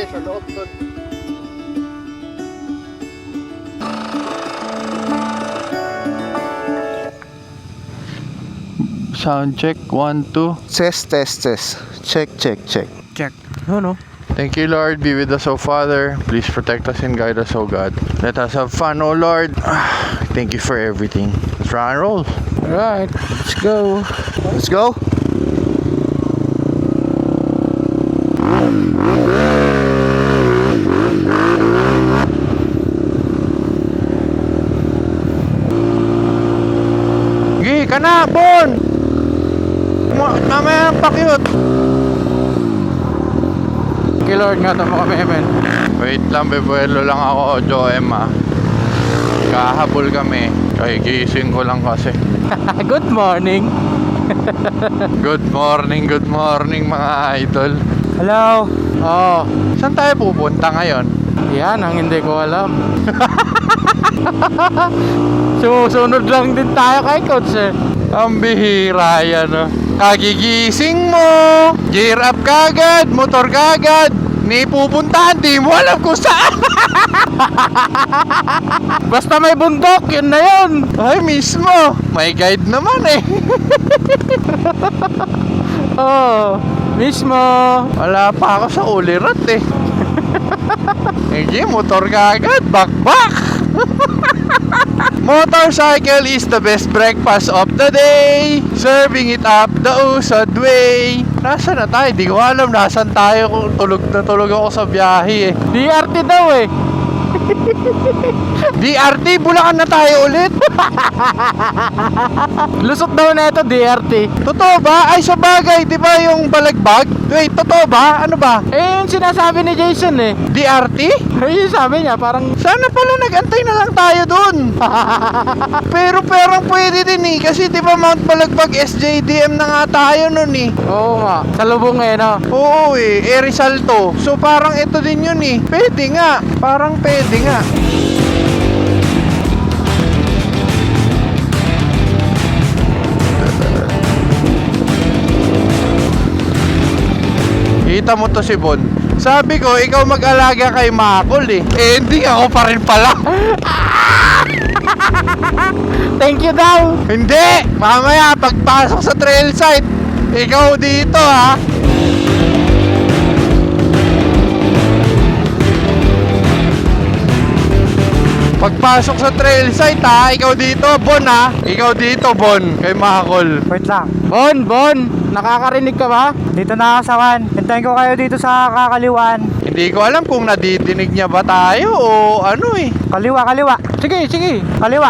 Hindi, sa loob doon. Sound check, one, two. Test, test, test. Check, check, check. Check. No, no. Thank you, Lord. Be with us, O Father. Please protect us and guide us, O God. Let us have fun, O Lord. Thank you for everything. Let's rock and roll. Alright, let's go. Let's go. Na, Bon! Ma- Mamaya ang pakyut. Okay Lord, nga mo kami, amen. Wait lang, bebuelo lang ako, Joem, ah. Kahabol kami. Kaya gising ko lang kasi. Good morning. Good morning, good morning mga idol. Hello. Oh, Saan tayo pupunta ngayon? yan ang hindi ko alam. Sumusunod lang din tayo kay coach eh. Ang bihira yan, oh. Kagigising mo, gear up kagad, motor kagad, ni pupuntahan, di mo alam kung saan. Basta may bundok, yun na yun. Ay, mismo, may guide naman eh. Oh, mismo. Wala pa ako sa ulirat eh. Hindi, motor kagad, bakbak. Motorcycle is the best breakfast of the day Serving it up the usad way Nasaan na tayo? Di ko alam nasaan tayo tulog na tulog ako sa biyahe eh DRT daw eh. DRT, Bulacan na tayo ulit Lusot daw na ito, DRT. Totoo ba? Ay sa bagay, di ba yung balagbag? Wait, totoo ba? Ano ba? Eh, yung sinasabi ni Jason eh. DRT? Eh, yung sabi niya, parang Sana pala nagantay na lang tayo dun. Pero perang pwede din eh. Kasi di ba Mount Balagbag SJDM na nga tayo nun eh. Oo nga. Sa lubong eh, no? Oo eh, eh Rizal to. So parang ito din yun eh. Pwede nga. Parang pwede nga. Kita mo to si Bon. Sabi ko, ikaw mag-alaga kay Makol eh. Eh, hindi ako pa rin pala. Thank you daw. Hindi! Mamaya, pagpasok sa trail site, ikaw dito ha. Pagpasok sa trail site ha, ikaw dito, Bon ha. Ikaw dito, Bon, kay Makol. Wait lang. Bon, Bon, nakakarinig ka ba? Dito na ako sa Wan. Hintayin ko kayo dito sa kakaliwan. Hindi ko alam kung nadidinig niya ba tayo o ano eh. Kaliwa, kaliwa. Sige, sige. Kaliwa.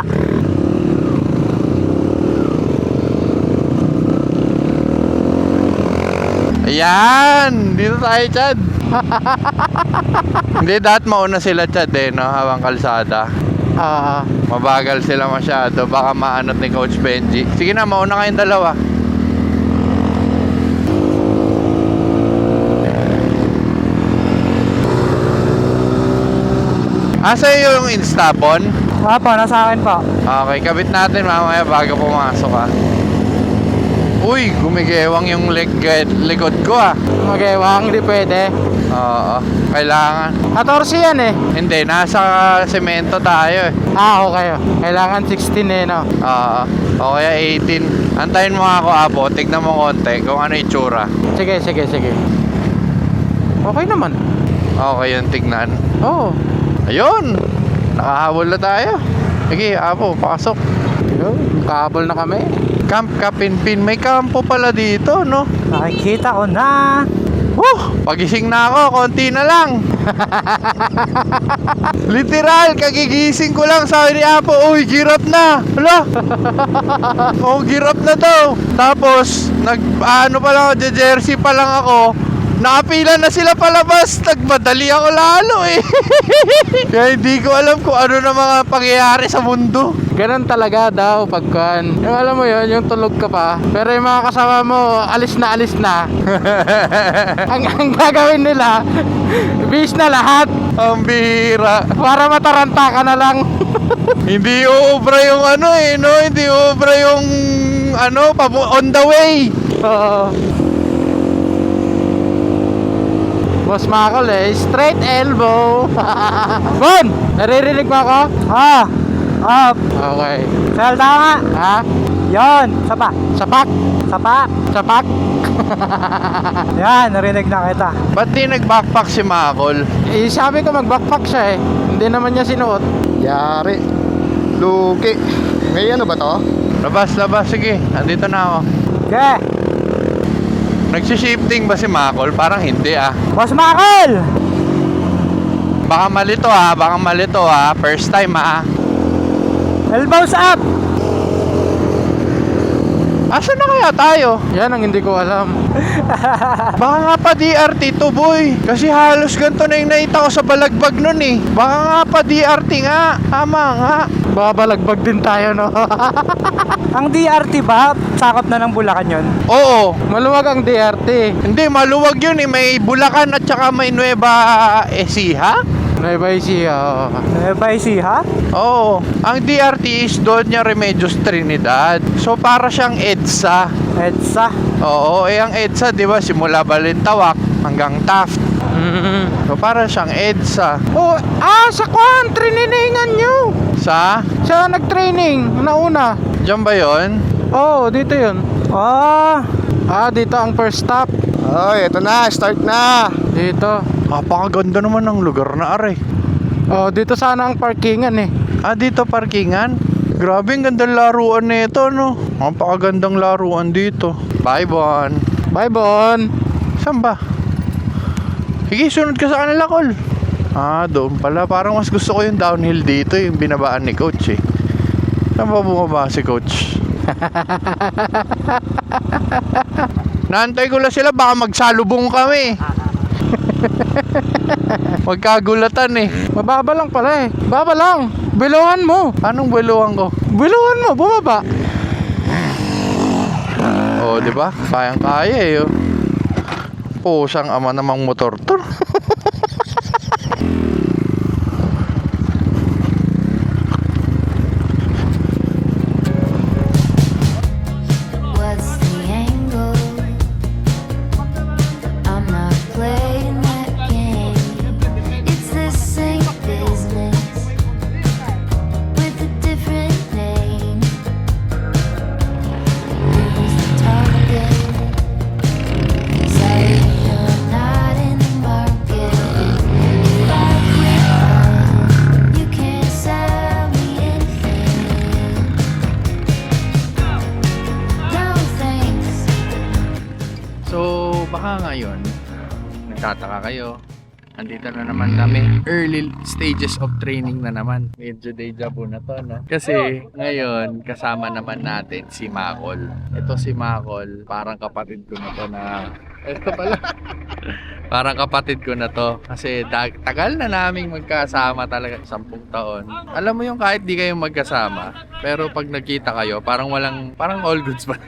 Ayan! Dito tayo, Chad. Hindi, dapat mauna sila, Chad eh, no? Habang kalsada. Ah, Mabagal sila masyado. Baka maanot ni Coach Benji. Sige na, mauna kayong dalawa. Asa yung Instapon? Nga po, nasa akin po. Okay, kabit natin mamaya bago pumasok ha. Uy, gumigewang yung leg likod ko ah. magewang, hindi pwede. Oo, kailangan. 14 yan eh. Hindi, nasa semento tayo eh. Ah, okay. Kailangan 16 eh, no? Oo. O kaya 18. Antayin mo ako, Apo. Tignan mo konti kung ano itsura. Sige, sige, sige. Okay naman. Okay yung tignan. Oo. Ayun! Nakahabol na tayo. Sige, Apo, pasok. Yun, kahabol na kami. Camp Kapinpin. May kampo pala dito, no? Nakikita ko na. Woo! Pagising na ako, konti na lang. Literal, kagigising ko lang. Sabi ni Apo, uy, girap na. Hala? oh, girap na daw. Tapos, nag, ano pa lang jersey pa lang ako. Nakapila na sila palabas. Nagmadali ako lalo eh. Kaya hindi ko alam kung ano na mga pangyayari sa mundo. Ganun talaga daw pagkan. Yung alam mo yon yung tulog ka pa. Pero yung mga kasama mo, alis na alis na. ang, ang gagawin nila, bis na lahat. Ang bihira. Para mataranta ka na lang. Hindi uubra yung ano eh, no? Hindi uubra yung ano, on the way. Oo. Boss Makol eh, straight elbow. Bon, naririnig mo ako? Ah, up. Okay. Salta nga. Ha? Yon, sapa. Sapak? Sapa. Sapak? Yan, narinig na kita. Ba't di nag-backpack si Makol? Eh, sabi ko mag-backpack siya eh. Hindi naman niya sinuot. Yari. Luki. May ano ba to? Labas, labas. Sige, andito na ako. Okay. Nagsishifting ba si Makol? Parang hindi ah. Boss Makol! Baka malito ah, baka malito ah. First time ah. Elbows up! Asa na kaya tayo? Yan ang hindi ko alam. Baka nga pa DRT to boy. Kasi halos ganito na yung nakita ko sa balagbag nun eh. Baka nga pa DRT nga. Tama nga. Babalagbag din tayo no. Ang DRT ba, sakop na ng Bulacan yun? Oo. Maluwag ang DRT. Hindi, maluwag yun eh. May Bulacan at saka may Nueva Ecija. Nueva Ecija. oo. Nueva Ecija? Oo. Ang DRT is doon niya Remedios Trinidad. So para siyang EDSA. EDSA. Oo, eh ang EDSA, di ba, simula Balintawak hanggang Taft. Mm. So para siyang EDSA. Oh, ah, sa kwan, trainingan nyo. Sa? Siya nag-training, nauna. Diyan ba yon? Oo, oh, dito yun. Oh, Ah, dito ang first stop. Oh, eto na. Start na. Dito. Napakaganda naman ng lugar na are. Oh, dito sana ang parkingan eh. Ah, dito parkingan? Grabe, ang gandang laruan nito, no? Napakagandang laruan dito. Bye, Bon. Bye, Bon. Saan ba? Sige, sunod ka sa kanila, Col. Ah, doon pala. Parang mas gusto ko yung downhill dito, yung binabaan ni Coach, eh. Saan ba bumaba si Coach? Naantay ko lang sila, baka magsalubong kami. Magkagulatan eh. Mababa lang pala eh. Baba lang. Biluhan mo. Anong buluhan ko? Biluhan mo, bumaba. Oo, di ba? Kayang kaya eh. Oh. Pusang ama namang motor to. nagtataka kayo. Andito na naman kami. Early stages of training na naman. Medyo deja vu na to, no? Kasi ngayon, kasama naman natin si Makol. Ito si Makol, parang kapatid ko na to na... Ito pala. parang kapatid ko na to. Kasi tagal na naming magkasama talaga. Sampung taon. Alam mo yung kahit di kayo magkasama, pero pag nagkita kayo, parang walang, parang all goods pa.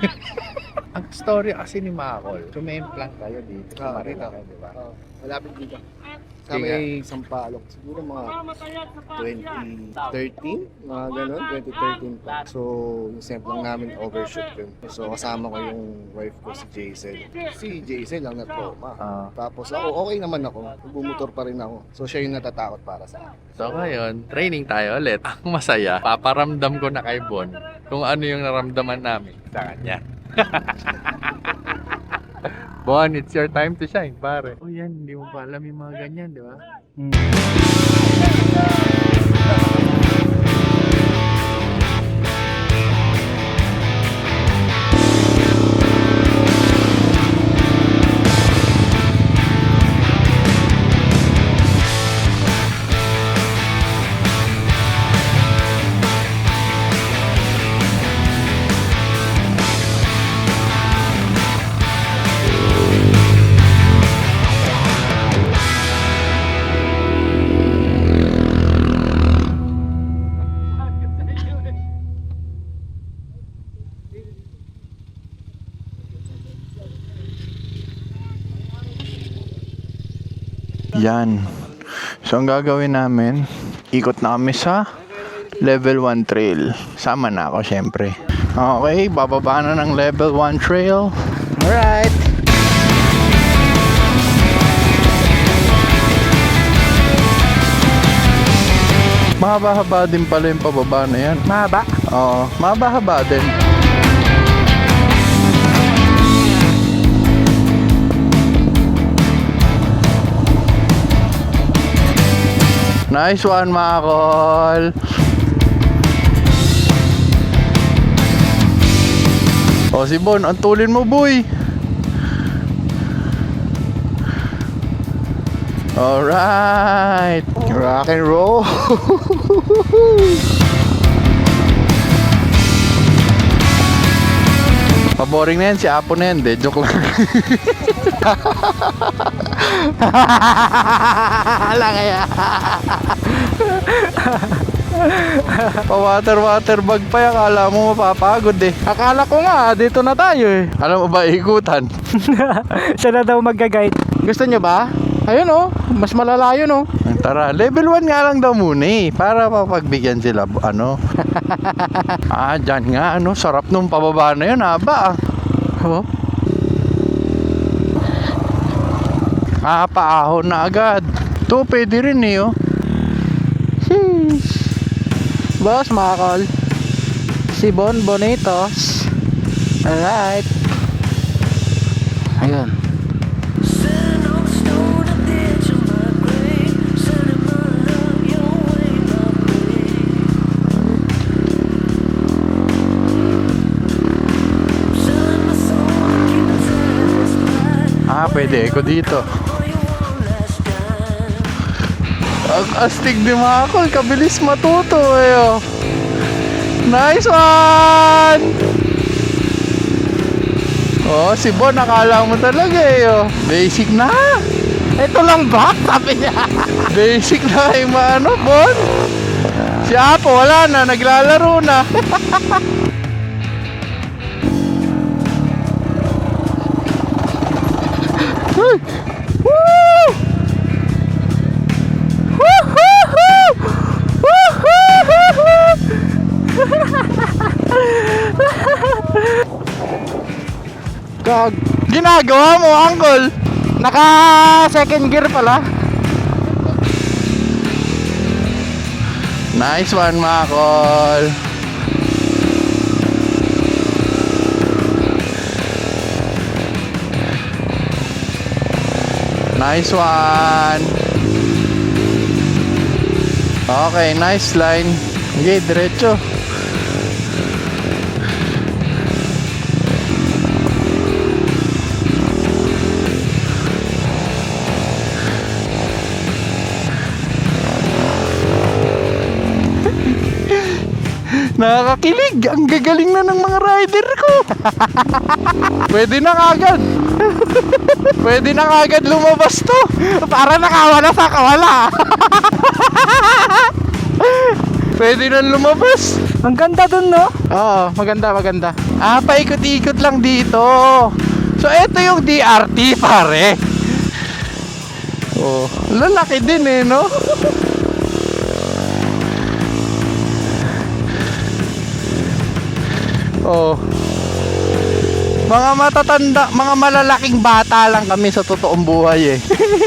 Ang story kasi ni Makol, sumemplang kayo dito sa Marilao, di ba? Malapit dito. Sa may Sampalok. Siguro mga 2013, mga ganun. 2013 pa. So, yung semp lang namin overshoot yun. So, kasama ko yung wife ko si Jason. Si Jason lang na trauma. Ah. Tapos ako, okay naman ako. Bumutor pa rin ako. So, siya yung natatakot para sa akin. So ngayon, training tayo ulit. Ang masaya, paparamdam ko na kay Bon kung ano yung naramdaman namin sa kanya. bon, it's your time to shine, pare. Oh yan, hindi mo pa alam yung mga ganyan, di ba? Yan. So ang gagawin namin, ikot na kami sa level 1 trail. Sama na ako syempre. Okay, bababa na ng level 1 trail. Alright! Mahaba-haba din pala yung pababa na yan. Mahaba? Oo, mahaba-haba din. Nice one, mga kol. O si Bon, antulin mo, boy. Alright. Rock and roll. Paboring na yan, si Apo na yan, de. Joke lang. Lang kaya. Pa-water-water bag pa yan, akala mo mapapagod eh. Akala ko nga, dito na tayo eh. Alam mo ba, ikutan? Siya na daw magga-guide. Gusto nyo ba? Ayun oh, mas malala yun oh. Tara, level 1 nga lang daw muna eh. Para mapagbigyan sila, ano. ah, dyan nga, ano. Sarap nung pababa na yun, haba ah. Oh. Ah, paahon na agad. Ito, pwede rin eh, oh. Hmm. Boss, mga kol. Si Bon Bonitos. Alright. Ayun. Pwede ko dito. Ang astig ni Makol, kabilis matuto eh. oh. Nice one! Oh, si Bon, nakala mo talaga eh. Oh. Basic na. Ito lang ba? Sabi niya. Basic na yung ano, Bon. Si Apo, wala na, naglalaro na. Gag. Ginagawa mo, Uncle. Naka second gear pala. Nice one, Makol. Nice one. Okay, nice line. Okay, diretso. Nakakakilig. Ang gagaling na ng mga rider ko. Pwede na kagad. Pwede na kagad lumabas to. Para nakawala sa kawala. Pwede na lumabas. Ang ganda dun, no? Oo, maganda, maganda. Ah, paikot-ikot lang dito. So, eto yung DRT, pare. Oh, lalaki din eh, no? Oh. Mga matatanda, mga malalaking bata lang kami sa totoong buhay eh.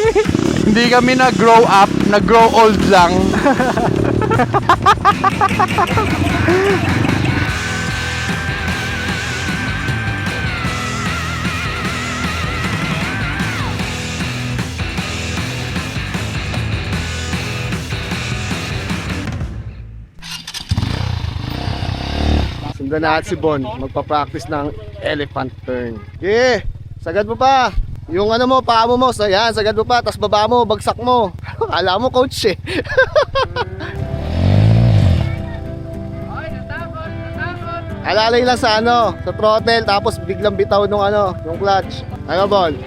Hindi kami nag-grow up, nag-grow old lang. Sundan natin si Bon. Magpa-practice ng elephant turn. Okay. Sagad mo pa. Yung ano mo, paa mo mo. So, yan, sagad mo pa. Tapos baba mo, bagsak mo. Akala mo coach eh. Alalay lang sa ano, sa throttle, tapos biglang bitaw nung ano, yung clutch. Ano, Bon?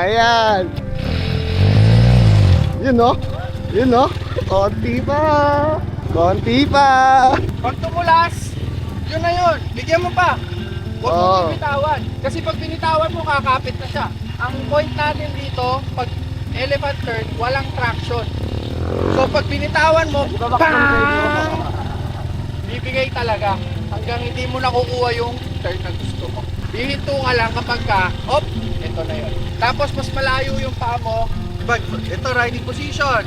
Ayan. Yun no? Yun no? Konti pa. Konti pa. Pag tumulas, yun na yun. Bigyan mo pa. Huwag mo Oo. binitawan. Kasi pag binitawan mo, kakapit na siya. Ang point natin dito, pag elephant turn, walang traction. So pag binitawan mo, bang! Bibigay talaga hanggang hindi mo nakukuha yung turn na gusto mo. Hihinto ka lang kapag ka, op, ito na yun. Tapos mas malayo yung paa mo, Diba, ito riding position.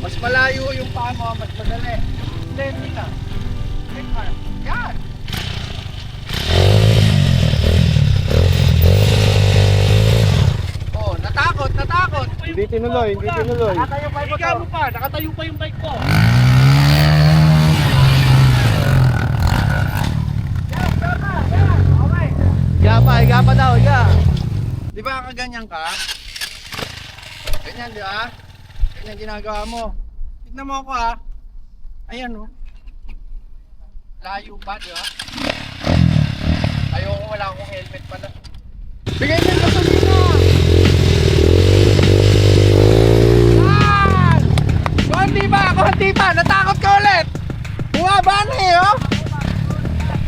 Mas malayo yung paa mo, mas madali. Hindi, hindi na. Take arm. Yan! Oh, natakot, natakot. Hindi tinuloy, hindi tinuloy. Nakatayo pa yung mo pa, nakatayo pa yung bike ko. Higa pa, higa pa daw, higa. Di ba kaganyan ka? Ganyan, di ba? Ganyan ginagawa mo. Tignan mo ako ha. Ayan o. Layo pa, di ba? Ayoko wala akong helmet pala. Bigay niyo yung gasolina! Yan! Konti pa, konti pa. Natakot ka ulit. Bumaba na eh, oh.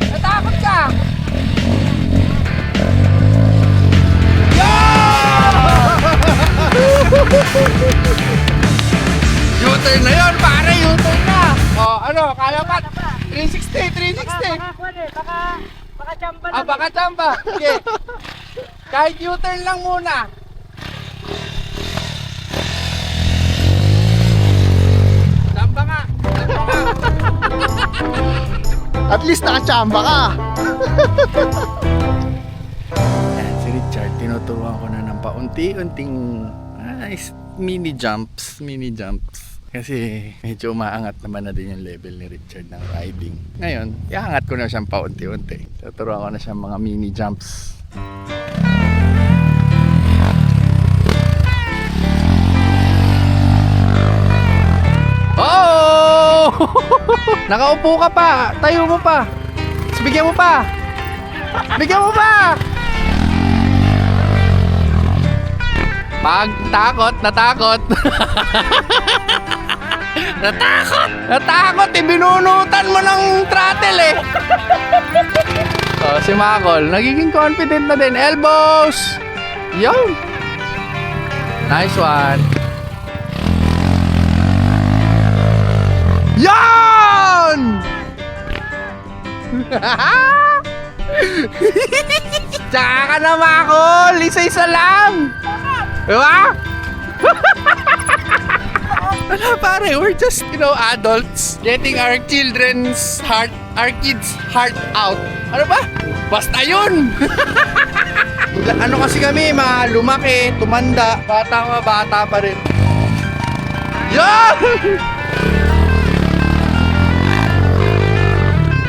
Natakot ka. U-turn na yun, pare, U-turn na. Oh, ano, kaya pa? 360, 360. Ah, baka chamba. Sige. Kahit U-turn lang muna. Chamba nga. Chamba. At least nakachamba ka. Yan, si Richard, tinuturuan ko na ng paunti-unting ah, is- mini jumps, mini jumps. Kasi medyo umaangat naman na din yung level ni Richard ng riding. Ngayon, iangat ko na siyang paunti-unti. Tuturuan ko na siyang mga mini jumps. Oh! Nakaupo ka pa! Tayo mo pa! Bigyan mo pa! Bigyan mo pa! Pag takot, natakot. natakot! Natakot! Eh, binunutan mo ng throttle eh. oh, si Makol, nagiging confident na din. Elbows! Yo! Nice one. Yan! Tsaka ka na, Makol! Isa-isa lang! Diba? Wala pare, we're just, you know, adults getting our children's heart, our kids' heart out. Ano ba? Basta yun! ano kasi kami, mga lumaki, tumanda, bata ka, bata pa rin. Yan!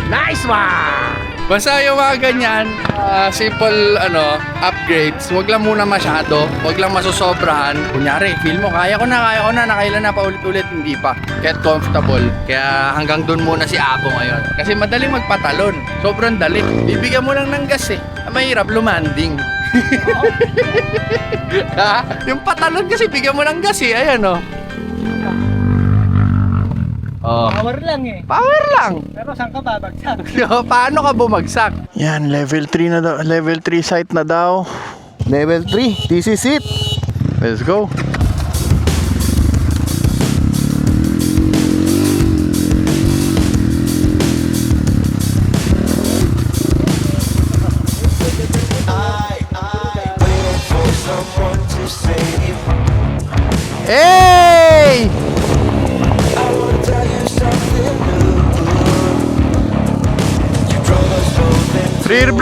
Nice one! Basta yung mga ganyan, ah, simple ano, upgrades, wag lang muna masyado, wag lang masosobrahan. Kunyari, feel mo, kaya ko na, kaya ko na, nakailan na paulit-ulit, hindi pa. Get comfortable. Kaya hanggang dun muna si Abo ngayon. Kasi madaling magpatalon. Sobrang dali. Bibigyan mo lang ng gas eh. Ang Mahirap lumanding. ha? Yung patalon kasi bigyan mo ng gas eh. Ayan oh. Oh. Power lang eh. Power lang. Pero saan ka babagsak? Paano ka bumagsak? Yan, level 3 na daw. Level 3 site na daw. Level 3, this is it. Let's go.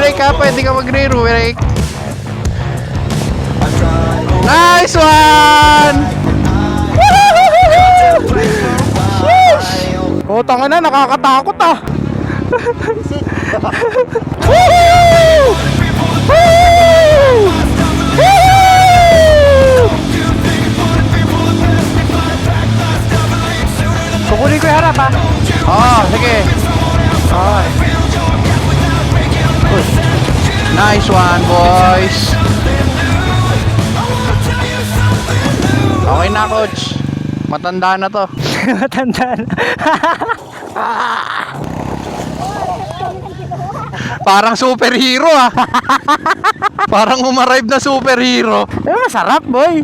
Brake ha, pwede ka mag-rear brake. Nice one! Oh, tanga na, nakakatakot ah. Woo! Nice one, boys. Okay na, coach. Matanda na to. Matanda na. Parang superhero ah. Parang umarive na superhero. Eh, masarap boy.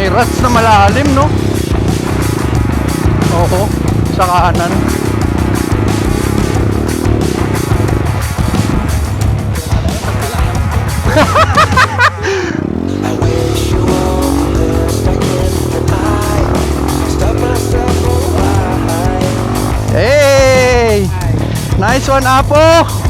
May ruts na malalim, no? Oo, sa kanan. hey! Nice one, Apo!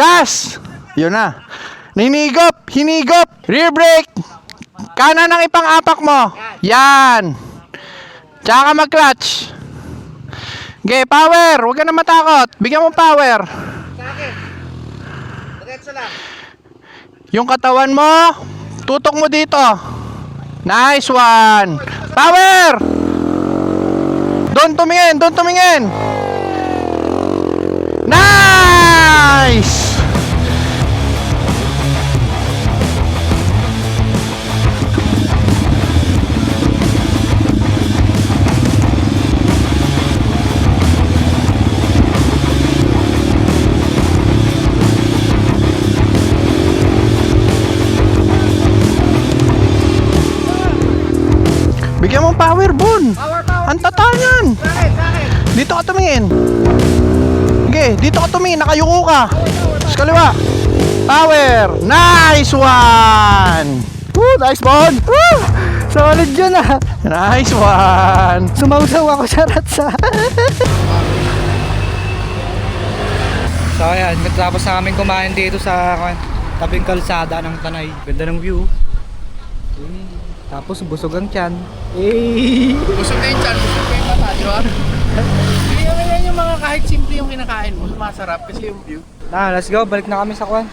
Gas! Yun na. Ninigop! Hinigop! Rear brake! Kanan ang ipang-apak mo. Yan. Tsaka mag-clutch. Okay, power! Huwag ka na matakot. Bigyan mo power. Diretso lang. Yung katawan mo, tutok mo dito. Nice one. Power! Doon tumingin, doon tumingin. Nice! Power, Bon. Power, power. Ang tata niyan. Dito ka tumingin. Sige, dito ka tumingin. Nakayuko ka. Sa kaliwa. Power. Nice one. Woo, nice Bon! Woo! Solid yun ah. Nice one. Sumausaw ako sa ratsa. So ayan, tapos na kami kumain dito sa kwan, tabing kalsada ng Tanay. Ganda ng view. Eh, Tapos busog ang tiyan. Eh. Busog na yung chan, busog na yung mata, di ba? Hindi yan, yan yung mga kahit simple yung kinakain mo, masarap kasi yung view. Na, let's go. Balik na kami sa kwan.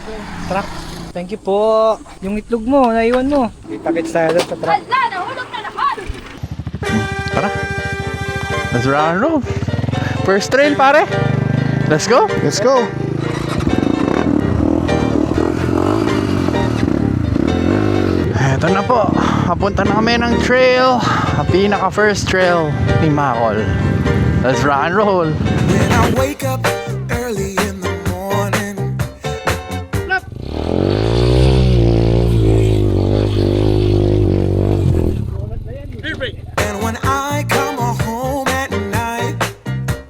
Truck. Thank you po. Yung itlog mo, naiwan mo. Kita-kits tayo doon sa truck. Tara. Let's and roll. First trail, pare. Let's go. Let's go! Eto na po. Papunta na kami ng trail. Pinaka first trail ni Makol. Let's rock and roll. When I wake up